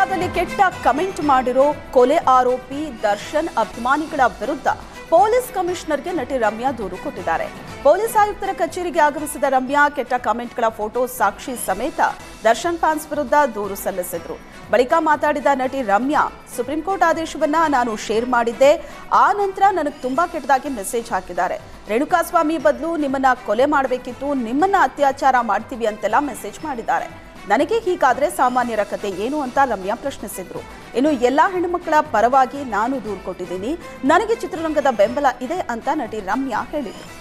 ಮೀಡಿಯಾದಲ್ಲಿ ಕೆಟ್ಟ ಕಮೆಂಟ್ ಮಾಡಿರೋ ಕೊಲೆ ಆರೋಪಿ ದರ್ಶನ್ ಅಭಿಮಾನಿಗಳ ವಿರುದ್ಧ ಪೊಲೀಸ್ ಕಮಿಷನರ್ಗೆ ನಟಿ ರಮ್ಯಾ ದೂರು ಕೊಟ್ಟಿದ್ದಾರೆ. ಪೊಲೀಸ್ ಆಯುಕ್ತರ ಕಚೇರಿಗೆ ಆಗಮಿಸಿದ ರಮ್ಯಾ ಕೆಟ್ಟ ಕಮೆಂಟ್ಗಳ ಫೋಟೋ ಸಾಕ್ಷಿ ಸಮೇತ ದರ್ಶನ್ ಫ್ಯಾನ್ಸ್ ವಿರುದ್ಧ ದೂರು ಸಲ್ಲಿಸಿದ್ರು. ಬಳಿಕ ಮಾತಾಡಿದ ನಟಿ ರಮ್ಯಾ, ಸುಪ್ರೀಂ ಕೋರ್ಟ್ ಆದೇಶವನ್ನ ನಾನು ಶೇರ್ ಮಾಡಿದ್ದೆ. ಆ ನಂತರ ನನಗೆ ತುಂಬಾ ಕೆಟ್ಟದಾಗಿ ಮೆಸೇಜ್ ಹಾಕಿದ್ದಾರೆ. ರೇಣುಕಾಸ್ವಾಮಿ ಬದಲು ನಿಮ್ಮನ್ನ ಕೊಲೆ ಮಾಡಬೇಕಿತ್ತು. ನಿಮ್ಮನ್ನ ಅತ್ಯಾಚಾರ ಮಾಡ್ತೀವಿ ಅಂತೆಲ್ಲ ಮೆಸೇಜ್ ಮಾಡಿದ್ದಾರೆ. ನನಗೆ ಹೀಗಾದ್ರೆ ಸಾಮಾನ್ಯರ ಕತೆ ಏನು ಅಂತ ರಮ್ಯಾ ಪ್ರಶ್ನಿಸಿದ್ರು. ಇನ್ನು ಎಲ್ಲಾ ಹೆಣ್ಣುಮಕ್ಕಳ ಪರವಾಗಿ ನಾನು ದೂರು ಕೊಟ್ಟಿದ್ದೀನಿ. ನನಗೆ ಚಿತ್ರರಂಗದ ಬೆಂಬಲ ಇದೆ ಅಂತ ನಟಿ ರಮ್ಯಾ ಹೇಳಿದರು.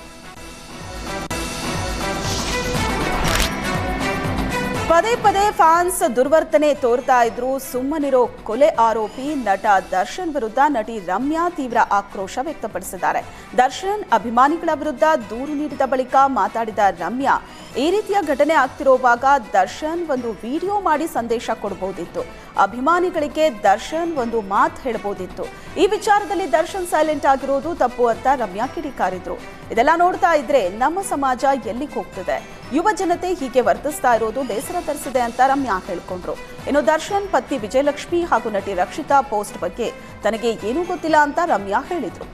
ಪದೇ ಪದೇ ಫ್ಯಾನ್ಸ್ ದುರ್ವರ್ತನೆ ತೋರ್ತಾ ಇದ್ರು, ಸುಮ್ಮನಿರೋ ಕೊಲೆ ಆರೋಪಿ ನಟ ದರ್ಶನ್ ವಿರುದ್ಧ ನಟಿ ರಮ್ಯಾ ತೀವ್ರ ಆಕ್ರೋಶ ವ್ಯಕ್ತಪಡಿಸಿದ್ದಾರೆ. ದರ್ಶನ್ ಅಭಿಮಾನಿಗಳ ವಿರುದ್ಧ ದೂರು ನೀಡಿದ ಬಳಿಕ ಮಾತಾಡಿದ ರಮ್ಯಾ, ಈ ರೀತಿಯ ಘಟನೆ ಆಗ್ತಿರುವಾಗ ದರ್ಶನ್ ಒಂದು ವಿಡಿಯೋ ಮಾಡಿ ಸಂದೇಶ ಕೊಡಬಹುದಿತ್ತು ಅಭಿಮಾನಿಗಳಿಗೆ ದರ್ಶನ್ ಒಂದು ಮಾತು ಹೇಳಬಹುದಿತ್ತು ಈ ವಿಚಾರದಲ್ಲಿ ದರ್ಶನ್ ಸೈಲೆಂಟ್ ಆಗಿರೋದು ತಪ್ಪು ಅಂತ ರಮ್ಯಾ ಕಿಡಿಕಾರಿದ್ರು. ಇದೆಲ್ಲ ನೋಡ್ತಾ ಇದ್ರೆ ನಮ್ಮ ಸಮಾಜ ಎಲ್ಲಿಗೆ ಹೋಗ್ತಿದೆ? ಯುವ ಜನತೆ ಹೀಗೆ ವರ್ತಿಸ್ತಾ ಇರೋದು ಬೇಸರ ತರಿಸಿದೆ ಅಂತ ರಮ್ಯಾ ಹೇಳಿಕೊಂಡ್ರು. ಇನ್ನು ದರ್ಶನ್, ಪತ್ನಿ ವಿಜಯಲಕ್ಷ್ಮಿ ಹಾಗೂ ನಟಿ ರಕ್ಷಿತಾ ಪೋಸ್ಟ್ ಬಗ್ಗೆ ತನಗೆ ಏನೂ ಗೊತ್ತಿಲ್ಲ ಅಂತ ರಮ್ಯಾ ಹೇಳಿದ್ರು.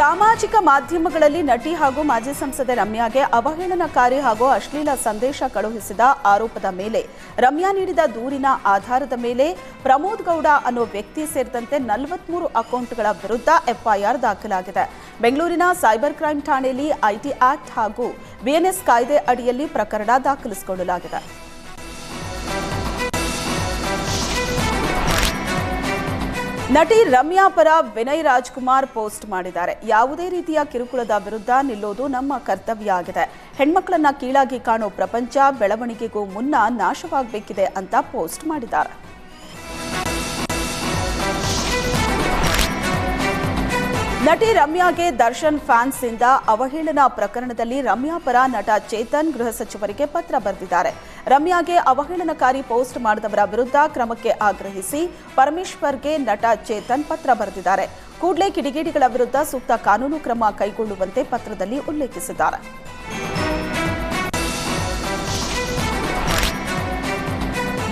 ಸಾಮಾಜಿಕ ಮಾಧ್ಯಮಗಳಲ್ಲಿ ನಟಿ ಹಾಗೂ ಮಾಜಿ ಸಂಸದೆ ರಮ್ಯಾಗೆ ಅವಹೇಳನಕಾರಿ ಹಾಗೂ ಅಶ್ಲೀಲ ಸಂದೇಶ ಕಳುಹಿಸಿದ ಆರೋಪದ ಮೇಲೆ ರಮ್ಯಾ ನೀಡಿದ ದೂರಿನ ಆಧಾರದ ಮೇಲೆ ಪ್ರಮೋದ್ ಗೌಡ ಅನ್ನೋ ವ್ಯಕ್ತಿ ಸೇರಿದಂತೆ ನಲವತ್ಮೂರು ಅಕೌಂಟ್ಗಳ ವಿರುದ್ಧ ಎಫ್ಐಆರ್ ದಾಖಲಾಗಿದೆ. ಬೆಂಗಳೂರಿನ ಸೈಬರ್ ಕ್ರೈಂ ಠಾಣೆಯಲ್ಲಿ ಐಟಿ ಆಕ್ಟ್ ಹಾಗೂ ವಿಎನ್ಎಸ್ ಕಾಯ್ದೆ ಅಡಿಯಲ್ಲಿ ಪ್ರಕರಣ ದಾಖಲಿಸಿಕೊಳ್ಳಲಾಗಿದೆ. ನಟಿ ರಮ್ಯಾ ಪರ ವಿನಯ್ ರಾಜ್ಕುಮಾರ್ ಪೋಸ್ಟ್ ಮಾಡಿದ್ದಾರೆ. ಯಾವುದೇ ರೀತಿಯ ಕಿರುಕುಳದ ವಿರುದ್ಧ ನಿಲ್ಲೋದು ನಮ್ಮ ಕರ್ತವ್ಯ ಆಗಿದೆ ಹೆಣ್ಮಕ್ಳನ್ನ ಕೀಳಾಗಿ ಕಾಣೋ ಪ್ರಪಂಚ ಬೆಳವಣಿಗೆಗೂ ಮುನ್ನ ನಾಶವಾಗಬೇಕಿದೆ ಅಂತ ಪೋಸ್ಟ್ ಮಾಡಿದ್ದಾರೆ. ನಟಿ ರಮ್ಯಾಗೆ ದರ್ಶನ್ ಫ್ಯಾನ್ಸ್ ಇಂದ ಅವಹೇಳನ ಪ್ರಕರಣದಲ್ಲಿ ರಮ್ಯಾ ಪರ ನಟ ಚೇತನ್ ಗೃಹ ಸಚಿವರಿಗೆ ಪತ್ರ ಬರೆದಿದ್ದಾರೆ. ರಮ್ಯಾಗೆ ಅವಹೇಳನಕಾರಿ ಪೋಸ್ಟ್ ಮಾಡಿದವರ ವಿರುದ್ಧ ಕ್ರಮಕ್ಕೆ ಆಗ್ರಹಿಸಿ ಪರಮೇಶ್ವರ್ಗೆ ನಟ ಚೇತನ್ ಪತ್ರ ಬರೆದಿದ್ದಾರೆ. ಕೂಡಲೇ ಕಿಡಿಗೇಡಿಗಳ ವಿರುದ್ಧ ಸೂಕ್ತ ಕಾನೂನು ಕ್ರಮ ಕೈಗೊಳ್ಳುವಂತೆ ಪತ್ರದಲ್ಲಿ ಉಲ್ಲೇಖಿಸಿದ್ದಾರೆ.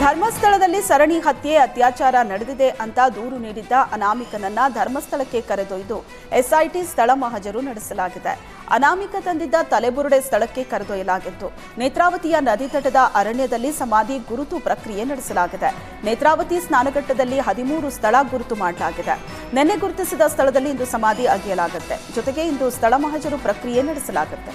ಧರ್ಮಸ್ಥಳದಲ್ಲಿ ಸರಣಿ ಹತ್ಯೆ, ಅತ್ಯಾಚಾರ ನಡೆದಿದೆ ಅಂತ ದೂರು ನೀಡಿದ್ದ ಅನಾಮಿಕನನ್ನ ಧರ್ಮಸ್ಥಳಕ್ಕೆ ಕರೆದೊಯ್ದು ಎಸ್ಐಟಿ ಸ್ಥಳ ಮಹಜರು ನಡೆಸಲಾಗಿದೆ. ಅನಾಮಿಕ ತಂದಿದ್ದ ತಲೆಬುರುಡೆ ಸ್ಥಳಕ್ಕೆ ಕರೆದೊಯ್ಯಲಾಗಿತ್ತು. ನೇತ್ರಾವತಿಯ ನದಿ ತಟದ ಅರಣ್ಯದಲ್ಲಿ ಸಮಾಧಿ ಗುರುತು ಪ್ರಕ್ರಿಯೆ ನಡೆಸಲಾಗಿದೆ. ನೇತ್ರಾವತಿ ಸ್ನಾನಘಟ್ಟದಲ್ಲಿ ಹದಿಮೂರು ಸ್ಥಳ ಗುರುತು ಮಾಡಲಾಗಿದೆ. ನಿನ್ನೆ ಗುರುತಿಸಿದ ಸ್ಥಳದಲ್ಲಿ ಇಂದು ಸಮಾಧಿ ಅಗೆಯಲಾಗುತ್ತೆ. ಜೊತೆಗೆ ಇಂದು ಸ್ಥಳ ಮಹಜರು ಪ್ರಕ್ರಿಯೆ ನಡೆಸಲಾಗುತ್ತೆ.